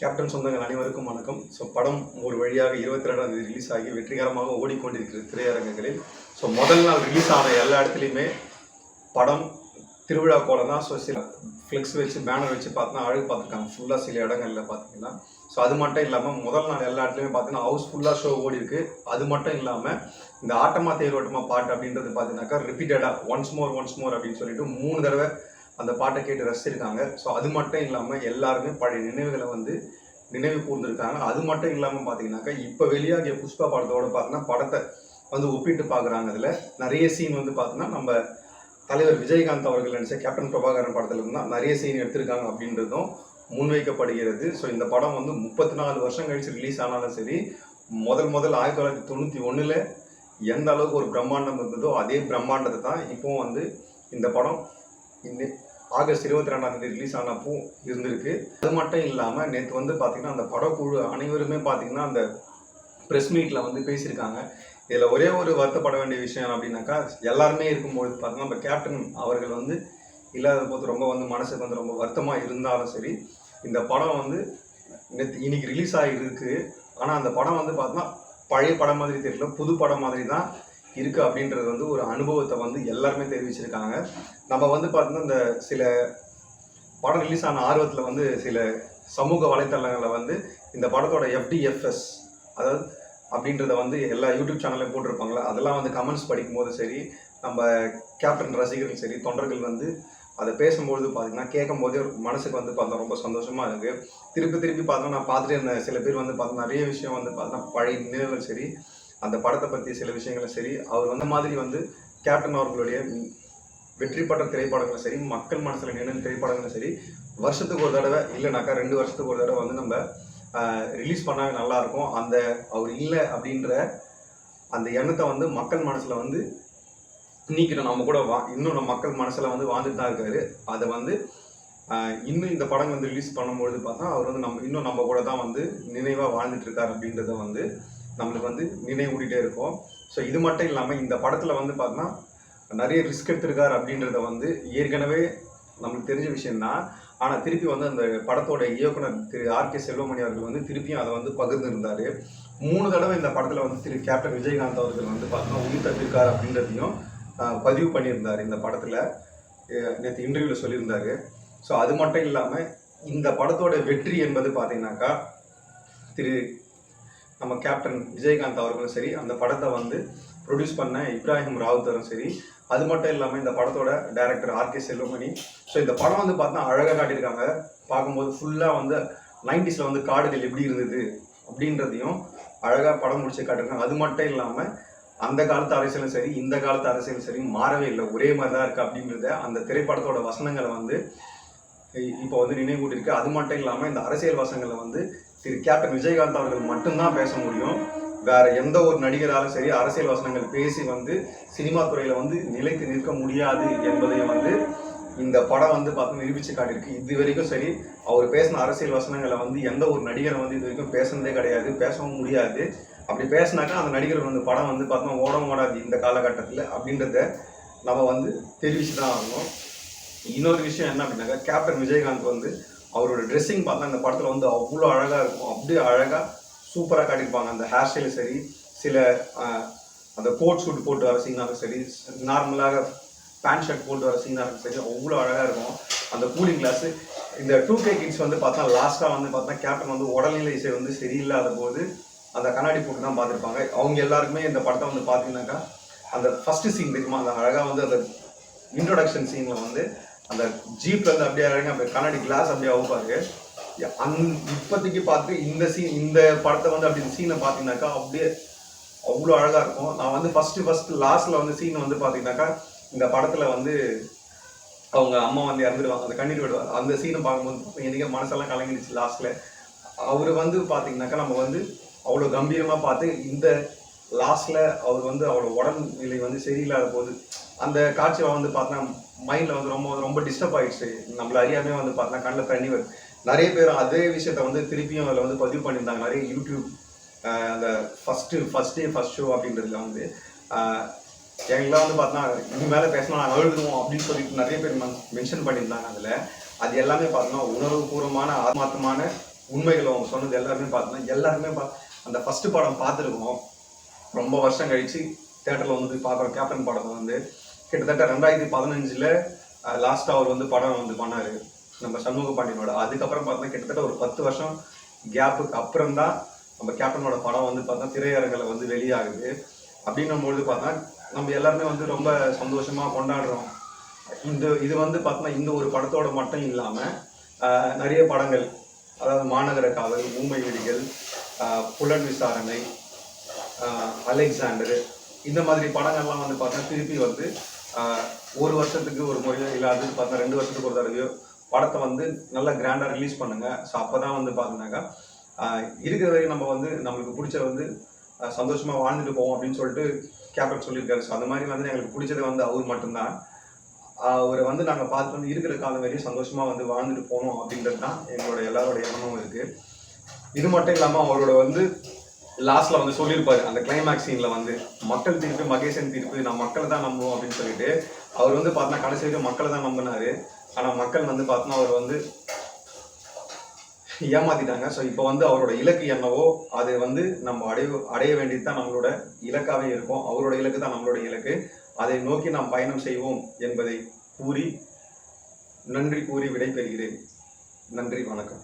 Captain சொந்தங்கள் அனைவருக்கும் வணக்கம். ஸோ படம் ஒரு வழியாக இருபத்தி ரெண்டாம் தேதி ரிலீஸ் ஆகி வெற்றிகரமாக ஓடிக்கொண்டிருக்கிற திரையரங்குகளில். ஸோ முதல் நாள் ரிலீஸ் ஆன எல்லா இடத்துலையுமே படம் திருவிழா கோல தான். ஸோ சில ஃப்ளெக்ஸ் வச்சு பேனர் வச்சு பார்த்தோன்னா அழகு பார்த்துருக்காங்க. ஃபுல்லாக சில இடங்களில் பார்த்தீங்கன்னா. ஸோ அது மட்டும் இல்லாமல் முதல் நாள் எல்லா இடத்துலையுமே பார்த்தீங்கன்னா ஹவுஸ் ஃபுல்லாக ஷோ ஓடி இருக்கு அது மட்டும் இல்லாமல் இந்த ஆட்டமா தேரோட்டமா பாட்டு அப்படின்றது பார்த்தீங்கன்னாக்கா ரிப்பீட்டடாக ஒன்ஸ் மோர் ஒன்ஸ் மோர் அப்படின்னு சொல்லிட்டு மூணு தடவை அந்த பாட்டை கேட்டு ரசிச்சிருக்காங்க. ஸோ அது மட்டும் இல்லாமல் எல்லாருமே பழைய நினைவுகளை வந்து நினைவு கூர்ந்திருக்காங்க. அது மட்டும் இல்லாமல் பார்த்தீங்கன்னாக்கா இப்போ வெளியாகிய புஷ்பா படத்தோட பார்த்தீங்கன்னா படத்தை வந்து ஒப்பிட்டு பார்க்குறாங்க அதில். நிறைய சீன் வந்து பார்த்தீங்கன்னா நம்ம தலைவர் விஜயகாந்த் அவர்கள் நடிச்ச கேப்டன் பிரபாகரன் படத்துல இருந்தால் தான் நிறைய சீன் எடுத்திருக்காங்க அப்படின்றதும் முன்வைக்கப்படுகிறது. ஸோ இந்த படம் வந்து முப்பத்தி நாலு வருஷம் கழிச்சு ரிலீஸ் ஆனாலும் சரி முதல் முதல் ஆயிரத்தி தொள்ளாயிரத்தி தொண்ணூற்றி ஒன்றில் எந்த அளவுக்கு ஒரு பிரம்மாண்டம் இருந்ததோ அதே பிரம்மாண்டத்தை தான் இப்போவும் வந்து இந்த படம் இந்த ஆகஸ்ட் இருபத்தி ரெண்டாம் தேதி ரிலீஸ் ஆனப்போ இருந்திருக்கு. அது மட்டும் இல்லாமல் நேற்று வந்து பார்த்தீங்கன்னா அந்த படக்குழு அனைவருமே பார்த்தீங்கன்னா அந்த ப்ரெஸ் மீட்டில் வந்து பேசியிருக்காங்க. இதில் ஒரே ஒரு வருத்தப்பட வேண்டிய விஷயம் அப்படின்னாக்கா எல்லாருமே இருக்கும்போது பார்த்தீங்கன்னா நம்ம கேப்டன் அவர்கள் வந்து இல்லாத போது ரொம்ப வந்து மனசுக்கு வந்து ரொம்ப வருத்தமாக இருந்தாலும் சரி இந்த படம் வந்து நேற்று இன்னைக்கு ரிலீஸ் ஆகிருக்கு ஆனால் அந்த படம் வந்து பார்த்தோம்னா பழைய படம் மாதிரி தெரியல புது படம் மாதிரி தான் இருக்குது அப்படின்றது வந்து ஒரு அனுபவத்தை வந்து எல்லாருமே தெரிவிச்சிருக்காங்க. நம்ம வந்து பார்த்தோம்னா இந்த சில படம் ரிலீஸ் ஆன ஆர்வத்தில் வந்து சில சமூக வலைத்தளங்களில் வந்து இந்த படத்தோட எஃப்டிஎஃப்எஸ் அதாவது அப்படின்றத வந்து எல்லா யூடியூப் சேனல்லையும் போட்டிருப்பாங்களே அதெல்லாம் வந்து கமெண்ட்ஸ் படிக்கும்போது சரி நம்ம கேப்டன் ரசிகர்கள் சரி தொண்டர்கள் வந்து அதை பேசும்பொழுது பார்த்தீங்கன்னா கேட்கும்போதே ஒரு மனசுக்கு வந்து பார்த்தா ரொம்ப சந்தோஷமாக இருக்குது திருப்பி திருப்பி பார்த்தா நான் பார்த்துட்டே இருந்த சில பேர் வந்து பார்த்தோம் நிறைய விஷயம் வந்து பார்த்தா பழைய நினைவுகள் சரி அந்த படத்தை பற்றி சில விஷயங்களும் சரி அவர் வந்த மாதிரி வந்து கேப்டன் அவர்களுடைய வெற்றி பெற்ற திரைப்படங்களும் சரி மக்கள் மனசில் நின்று திரைப்படங்களும் சரி வருஷத்துக்கு ஒரு தடவை இல்லைனாக்கா ரெண்டு வருஷத்துக்கு ஒரு தடவை வந்து நம்ம ரிலீஸ் பண்ணால் நல்லா இருக்கும். அந்த அவர் இல்லை அப்படின்ற அந்த எண்ணத்தை வந்து மக்கள் மனசில் வந்து நீக்கிட்டோம் நம்ம கூட வா இன்னும் நம்ம மக்கள் மனசில் வந்து வாழ்ந்துட்டு தான் இருக்காரு. அதை வந்து ஆஹ், இன்னும் இந்த படம் வந்து ரிலீஸ் பண்ணும்பொழுது பார்த்தா அவர் வந்து நம்ம இன்னும் நம்ம கூட தான் வந்து நினைவாக வாழ்ந்துட்டு இருக்கார் அப்படின்றத வந்து நம்மளுக்கு வந்து நினைவூட்டிகிட்டே இருக்கும். ஸோ இது மட்டும் இல்லாமல் இந்த படத்தில் வந்து பார்த்தோன்னா நிறைய ரிஸ்க் எடுத்திருக்காரு அப்படின்றத வந்து ஏற்கனவே நம்மளுக்கு தெரிஞ்ச விஷயம்தான். ஆனால் திருப்பி வந்து அந்த படத்தோட இயக்குனர் திரு ஆர் கே செல்வமணி அவர்கள் வந்து திருப்பியும் அதை வந்து பகிர்ந்துருந்தார். மூணு தடவை இந்த படத்தில் வந்து திரு கேப்டன் விஜயகாந்த் அவர்கள் வந்து பார்த்தோன்னா உயிர் தப்பிருக்கார் அப்படின்றதையும் பதிவு பண்ணியிருந்தார் இந்த படத்தில். நேற்று இன்டர்வியூவில் சொல்லியிருந்தார். ஸோ அது மட்டும் இல்லாமல் இந்த படத்தோட வெற்றி என்பது பார்த்தீங்கன்னாக்கா திரு நம்ம கேப்டன் விஜயகாந்த் அவர்களும் சரி அந்த படத்தை வந்து ப்ரொடியூஸ் பண்ண இப்ராஹிம் ராவுத்தரும் சரி அது மட்டும் இல்லாமல் இந்த படத்தோட director R K Selvamani. So இந்த படம் வந்து பார்த்தா அழகாக காட்டியிருக்காங்க. பார்க்கும்போது ஃபுல்லாக வந்து நைன்டிஸில் வந்து காடுகள் எப்படி இருந்தது அப்படின்றதையும் அழகாக படம் முடிச்சு காட்டியிருக்காங்க. அது மட்டும் இல்லாமல் அந்த காலத்து அரசியலும் சரி இந்த காலத்து அரசியலும் சரி மாறவே இல்லை. ஒரே மாதிரி தான் இருக்குது அப்படின்றத அந்த திரைப்படத்தோட வசனங்களை வந்து இப்போ வந்து நினைவூட்டிருக்கு அது மட்டும் இல்லாமல் இந்த அரசியல் வசங்களை வந்து திரு கேப்டன் விஜயகாந்த் அவர்கள் மட்டும்தான் பேச முடியும். வேற எந்த ஒரு நடிகராலும் சரி அரசியல் வசனங்கள் பேசி வந்து சினிமா துறையில வந்து நிலைத்து நிற்க முடியாது என்பதையும் வந்து இந்த படம் வந்து பார்த்து நிரூபிச்சு காட்டியிருக்கு. இது வரைக்கும் சரி அவர் பேசின அரசியல் வசனங்களை வந்து எந்த ஒரு நடிகரை வந்து இது வரைக்கும் பேசுனதே கிடையாது பேசவும் முடியாது. அப்படி பேசினாக்கா அந்த நடிகர் வந்து படம் வந்து பார்த்தோம்னா ஓடவும் ஓடாது இந்த காலகட்டத்தில் அப்படின்றத நம்ம வந்து தெரிவிச்சு தான் ஆகணும். இன்னொரு விஷயம் என்ன அப்படின்னாக்கா கேப்டன் விஜயகாந்த் வந்து அவரோட ட்ரெஸ்ஸிங் பார்த்தா அந்த படத்தில் வந்து அவ்வளோ அழகாக இருக்கும். அப்படியே அழகாக சூப்பராக காட்டியிருப்பாங்க. அந்த ஹேர் ஸ்டைலும் சரி சில அந்த கோட் ஷூட் போட்டு வர சீனாக சரி நார்மலாக பேண்ட் ஷர்ட் போட்டு வர சீனாக சரி அவ்வளோ அழகாக இருக்கும். அந்த கூலிங் கிளாஸு இந்த டூ கே கிட்ஸ் வந்து பார்த்தா லாஸ்ட்டாக வந்து பார்த்தா கேப்டன் வந்து உடல்நிலை இசை வந்து சரியில்லாத போது அந்த கண்ணாடி போட்டு தான் பார்த்துருப்பாங்க. அவங்க எல்லாருக்குமே இந்த படத்தை வந்து பார்த்தீங்கன்னாக்கா அந்த ஃபஸ்ட்டு சீன் தெரியுமா? அந்த அழகாக வந்து அந்த இன்ட்ரொடக்ஷன் சீனில் வந்து அந்த ஜீப்ல இருந்து அப்படியே அழகாக அப்படியே கண்ணாடி கிளாஸ் அப்படியே அவுப்பாரு அந் இப்போதைக்கு பார்த்து இந்த சீன் இந்த படத்தை வந்து அப்படி சீனை பார்த்தீங்கன்னாக்கா அப்படியே அவ்வளோ அழகாக இருக்கும். நான் வந்து ஃபஸ்ட்டு ஃபஸ்ட்டு லாஸ்ட்டில் வந்து சீன் வந்து பார்த்தீங்கன்னாக்கா இந்த படத்தில் வந்து அவங்க அம்மா வந்து இறந்துடுவாங்க அந்த கண்ணீர் விடுவார் அந்த சீனை பார்க்கும்போது எனக்கே மனசெல்லாம் கலங்கிடுச்சு லாஸ்ட்டில் அவர் வந்து பார்த்தீங்கன்னாக்கா நம்ம வந்து அவ்வளோ கம்பீரமாக பார்த்து இந்த லாஸ்ட்டில் அவர் வந்து அவ்வளோ உடல்நிலை வந்து சரியில்லாத போது அந்த காட்சியை வந்து பார்த்தா மைண்டில் வந்து ரொம்ப ரொம்ப டிஸ்டர்ப் ஆகிடுச்சு நம்மள அறியாமே வந்து பார்த்தா கண்ணில் தண்ணி வருது. நிறைய பேர் அதே விஷயத்த வந்து திருப்பியும் அதில் வந்து பதிவு பண்ணியிருந்தாங்க. நிறைய யூடியூப் அந்த first first day first show அப்படின்றதுல வந்து எங்களை எங்களாம் வந்து பார்த்தா இது மேலே பேசினா நாங்கள் எழுதுவோம் அப்படின்னு சொல்லிட்டு நிறைய பேர் மென்ஷன் பண்ணியிருந்தாங்க அதில். அது எல்லாமே பார்த்தோன்னா உணர்வுபூர்வமான ஆத்மாத்தமான உண்மைகளும் அவங்க சொன்னது எல்லாருமே பார்த்தோன்னா எல்லாருமே பா அந்த ஃபஸ்ட்டு படம் பார்த்துருக்கோம். ரொம்ப வருஷம் கழிச்சு தேட்டரில் வந்து பார்க்குறோம் கேப்டன் படத்தை வந்து கிட்டத்தட்ட ரெண்டாயிரத்தி பதினஞ்சில் லாஸ்ட்டாக அவர் வந்து படம் வந்து பண்ணார். நம்ம சண்முக பாண்டியனோட. அதுக்கப்புறம் பார்த்தா கிட்டத்தட்ட ஒரு பத்து வருஷம் கேப்புக்கு அப்புறம் தான் நம்ம கேப்டனோட படம் வந்து பார்த்தா திரையரங்கில் வந்து வெளியாகுது. அப்படின்னும் பொழுது பார்த்தா நம்ம எல்லாருமே வந்து ரொம்ப சந்தோஷமாக கொண்டாடுறோம். இந்த இது வந்து பார்த்தோன்னா இந்த ஒரு படத்தோட மட்டும் இல்லாமல் நிறைய படங்கள். அதாவது மாநகர காவல் ஊமை வெடிகள் புலன் விசாரணை அலெக்சாண்டர் இந்த மாதிரி படங்கள்லாம் வந்து பார்த்தா திருப்பி வந்து ஒரு வருஷத்துக்கு ஒரு முறையோ இல்லை அது பார்த்தா ரெண்டு வருஷத்துக்கு ஒரு தடவையோ படத்தை வந்து நல்லா கிராண்டாக ரிலீஸ் பண்ணுங்கள் ஸோ அப்போ தான் வந்து பார்த்தீங்கன்னாக்கா இருக்கிற வரைக்கும் நம்ம வந்து நம்மளுக்கு பிடிச்ச வந்து சந்தோஷமாக வாழ்ந்துட்டு போவோம் அப்படின்னு சொல்லிட்டு கேப்டன் சொல்லியிருக்காரு. ஸோ அந்த மாதிரி வந்து எங்களுக்கு பிடிச்சது வந்து அவர் மட்டும்தான். அவரை வந்து நாங்கள் பார்த்து வந்து இருக்கிற காலம் வரையும் சந்தோஷமாக வந்து வாழ்ந்துட்டு போகணும் அப்படின்றது தான் எங்களோட எல்லாரோட எண்ணமும் இருக்குது இது மட்டும் இல்லாமல் அவரோட வந்து லாஸ்ட்ல வந்து சொல்லியிருப்பாரு அந்த கிளைமேக்ஸ் சீன்ல வந்து மக்கள் தீர்ப்பு மகேசன் தீர்ப்பு நான் மக்களை தான் நம்புவோம் அப்படின்னு சொல்லிட்டு அவர் வந்து பார்த்தா கடைசி வரைக்கும் மக்களை தான் நம்பினாரு. ஆனா மக்கள் வந்து பார்த்தோன்னா அவர் வந்து ஏமாத்திட்டாங்க. ஸோ இப்போ வந்து அவரோட இலக்கு என்னவோ அது வந்து நம்ம அடைய அடைய வேண்டியது தான் நம்மளோட இலக்காகவே இருக்கும். அவரோட இலக்கு தான் நம்மளோட இலக்கு. அதை நோக்கி நாம் பயணம் செய்வோம் என்பதை கூறி நன்றி கூறி விடைபெறுகிறேன். நன்றி வணக்கம்.